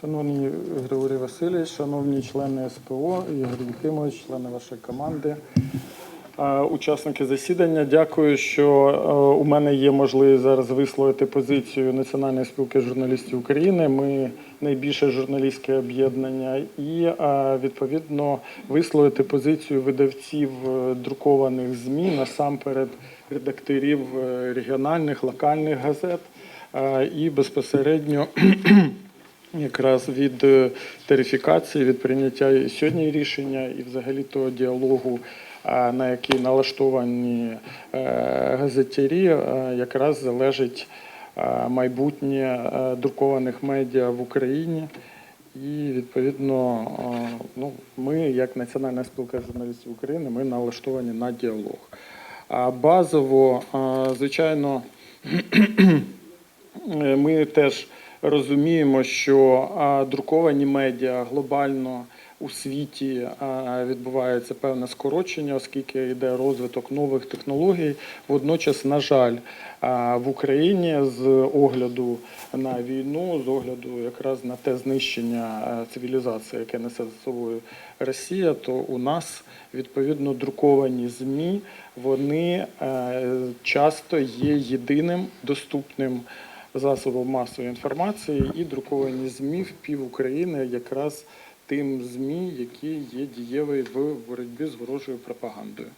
Шановний Григорій Васильович, шановні члени СПО, Ігор Єхимович, члени вашої команди, е, учасники засідання, дякую, що е, у мене є можливість зараз висловити позицію Національної спілки журналістів України. Ми найбільше журналістське об'єднання, і е, відповідно висловити позицію видавців друкованих ЗМІ насамперед редакторів регіональних локальних газет і безпосередньо якраз від е, тарифікації, від прийняття сьогодні рішення і взагалі того діалогу, на який налаштовані е, газетярі, е, якраз залежить майбутнє друкованих медіа в Україні. І відповідно, ну, ми, як Національна спілка журналістів України, ми налаштовані на діалог. Базово, звичайно, Ми теж розуміємо, що друковані медіа глобально у світі відбувається певне скорочення, оскільки йде розвиток нових технологій. Водночас, на жаль, в Україні з огляду на війну, з огляду якраз на те знищення цивілізації, яке несе за собою Росія, то у нас відповідно друковані ЗМІ, вони е, часто є єдиним доступним засобом масової інформації і друковані ЗМІ в пів України якраз тим ЗМІ, які є дієві в боротьбі з ворожою пропагандою.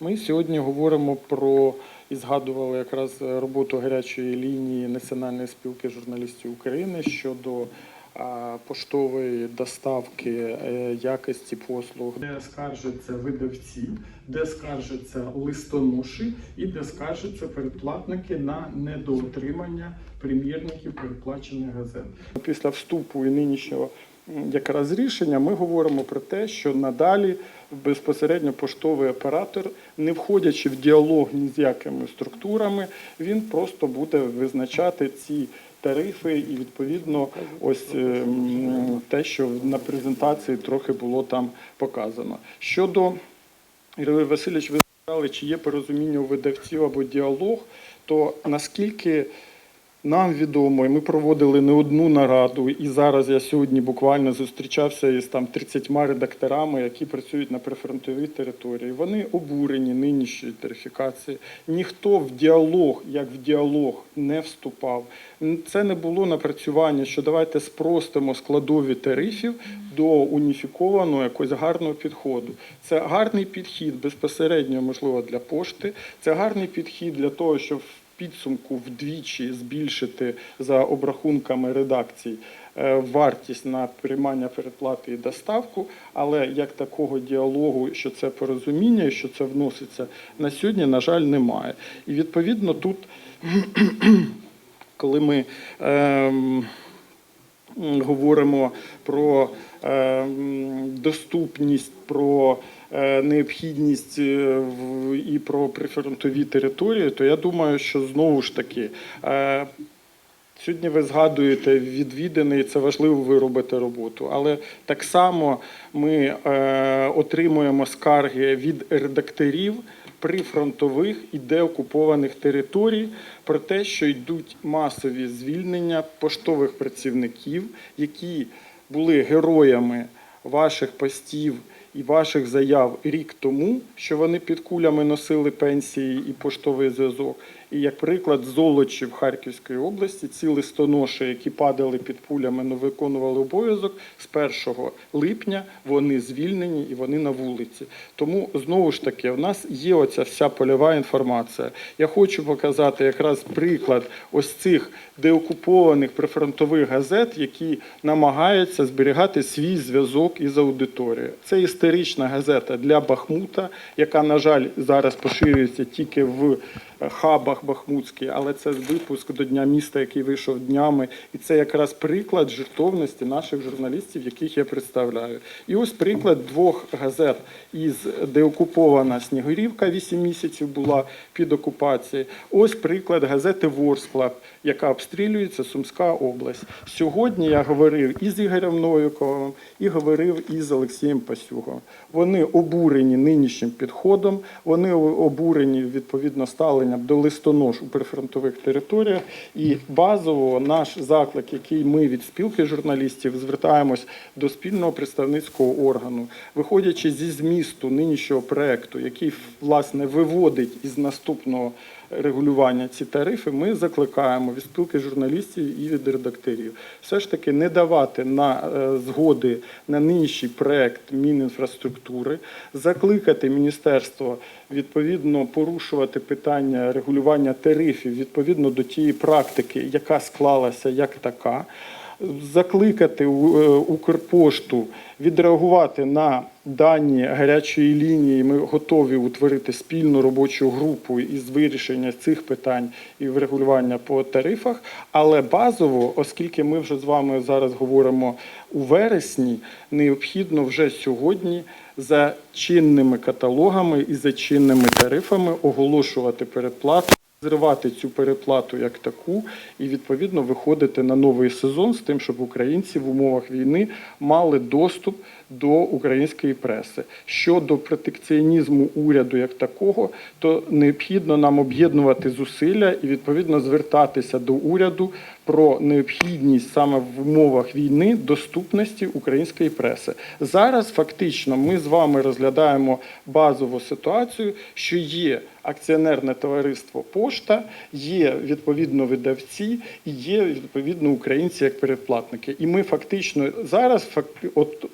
Ми сьогодні говоримо про і згадували якраз роботу гарячої лінії Національної спілки журналістів України щодо поштової доставки е, якості послуг, де скаржаться видавці, де скаржаться листоноші і де скаржаться передплатники на недоотримання примірників передплачених газет. Після вступу і нинішнього якраз рішення ми говоримо про те, що надалі безпосередньо поштовий оператор, не входячи в діалог ні з якими структурами, він просто буде визначати ці тарифи і відповідно ось е, те, що на презентації трохи було там показано. Щодо Ігор Васильович, ви сказали, чи є порозуміння у видавців або діалог, то наскільки нам відомо, і ми проводили не одну нараду, і зараз я сьогодні буквально зустрічався із там 30 редакторами, які працюють на прифронтовій території. Вони обурені нинішньою тарифікацією. Ніхто в діалог, як в діалог, не вступав. Це не було напрацювання, що давайте спростимо складові тарифів до уніфікованого якогось гарного підходу. Це гарний підхід безпосередньо, можливо, для пошти. Це гарний підхід для того, щоб підсумку вдвічі збільшити за обрахунками редакцій е, вартість на приймання переплати і доставку, але як такого діалогу, що це порозуміння, що це вноситься на сьогодні, на жаль, немає. І відповідно тут, коли ми ем, говоримо про ем, доступність, про е, необхідність е, і про прифронтові території, то я думаю, що знову ж таки. е, Сьогодні ви згадуєте відвідини, і це важливо, ви робите роботу. Але так само ми е, отримуємо скарги від редакторів прифронтових і деокупованих територій про те, що йдуть масові звільнення поштових працівників, які були героями ваших постів і ваших заяв рік тому, що вони під кулями носили пенсії і поштовий зв'язок. І як приклад, Золочів Харківської області, ці листоноші, які падали під пулями, не виконували обов'язок з 1 липня, вони звільнені і вони на вулиці. Тому знову ж таки, у нас є оця вся польова інформація. Я хочу показати якраз приклад ось цих деокупованих прифронтових газет, які намагаються зберігати свій зв'язок із аудиторією. Це історична газета для Бахмута, яка, на жаль, зараз поширюється тільки в хабах Бахмутських, але це випуск до Дня міста, який вийшов днями. І це якраз приклад жертовності наших журналістів, яких я представляю. І ось приклад двох газет із деокупована Снігурівка 8 місяців була під окупацією. Ось приклад газети Ворсклаб, яка обстрілюється Сумська область. Сьогодні я говорив і з Ігорем Новіковим, і говорив із Олексієм Пасюгом. Вони обурені нинішнім підходом, вони обурені відповідно ставленням населенням до листонож у прифронтових територіях. І базово наш заклик, який ми від спілки журналістів звертаємось до спільного представницького органу, виходячи зі змісту нинішнього проекту, який власне виводить із наступного регулювання ці тарифи, ми закликаємо від спілки журналістів і від редакторів все ж таки не давати на е, згоди на нинішній проект Мінінфраструктури, закликати міністерство відповідно порушувати питання регулювання тарифів відповідно до тієї практики, яка склалася як така. Закликати е, Укрпошту відреагувати на дані гарячої лінії. Ми готові утворити спільну робочу групу із вирішення цих питань і врегулювання по тарифах. Але базово, оскільки ми вже з вами зараз говоримо у вересні, необхідно вже сьогодні за чинними каталогами і за чинними тарифами оголошувати передплату. Зривати цю переплату як таку і відповідно виходити на новий сезон з тим, щоб українці в умовах війни мали доступ до української преси. Щодо протекціонізму уряду як такого, то необхідно нам об'єднувати зусилля і відповідно звертатися до уряду про необхідність саме в умовах війни доступності української преси. Зараз фактично ми з вами розглядаємо базову ситуацію, що є акціонерне товариство Пошта, є відповідно видавці і є відповідно українці як передплатники. І ми фактично зараз, фак- от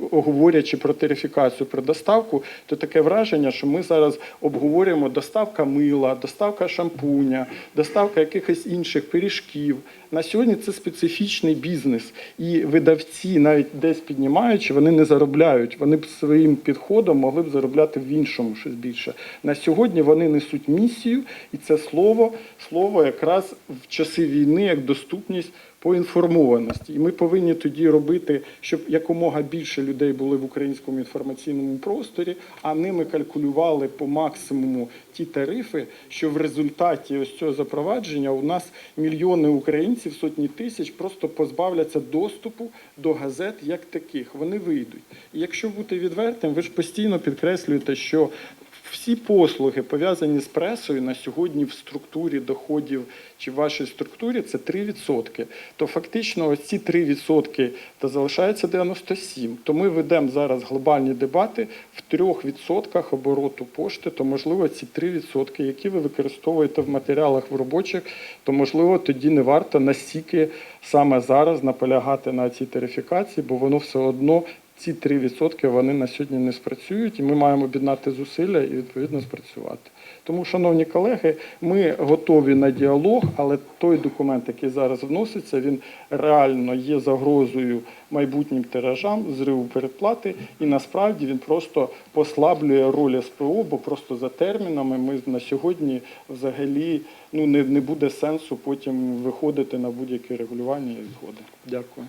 говорячи про тарифікацію, про доставку, то таке враження, що ми зараз обговорюємо доставка мила, доставка шампуня, доставка якихось інших пиріжків. На сьогодні це специфічний бізнес, і видавці, навіть десь піднімаючи, вони не заробляють. Вони б своїм підходом могли б заробляти в іншому щось більше. На сьогодні вони несуть місію, і це слово, слово якраз в часи війни як доступність по інформованості. І ми повинні тоді робити, щоб якомога більше людей були в українському інформаційному просторі, а ними калькулювали по максимуму ті тарифи, що в результаті ось цього запровадження у нас мільйони українців, сотні тисяч просто позбавляться доступу до газет як таких. Вони вийдуть. І якщо бути відвертим, ви ж постійно підкреслюєте, що всі послуги, пов'язані з пресою на сьогодні в структурі доходів чи в вашій структурі це 3%. То фактично ось ці 3% та залишається 97%. То ми ведемо зараз глобальні дебати в 3% обороту пошти, то можливо ці 3%, які ви використовуєте в матеріалах в робочих, то можливо тоді не варто настільки саме зараз наполягати на цій тарифікації, бо воно все одно ці 3% вони на сьогодні не спрацюють, і ми маємо об'єднати зусилля і відповідно спрацювати. Тому, шановні колеги, ми готові на діалог, але той документ, який зараз вноситься, він реально є загрозою майбутнім тиражам, зриву передплати, і насправді він просто послаблює роль СПО, бо просто за термінами ми на сьогодні взагалі ну не, не буде сенсу потім виходити на будь-яке регулювання і згоди. Дякую.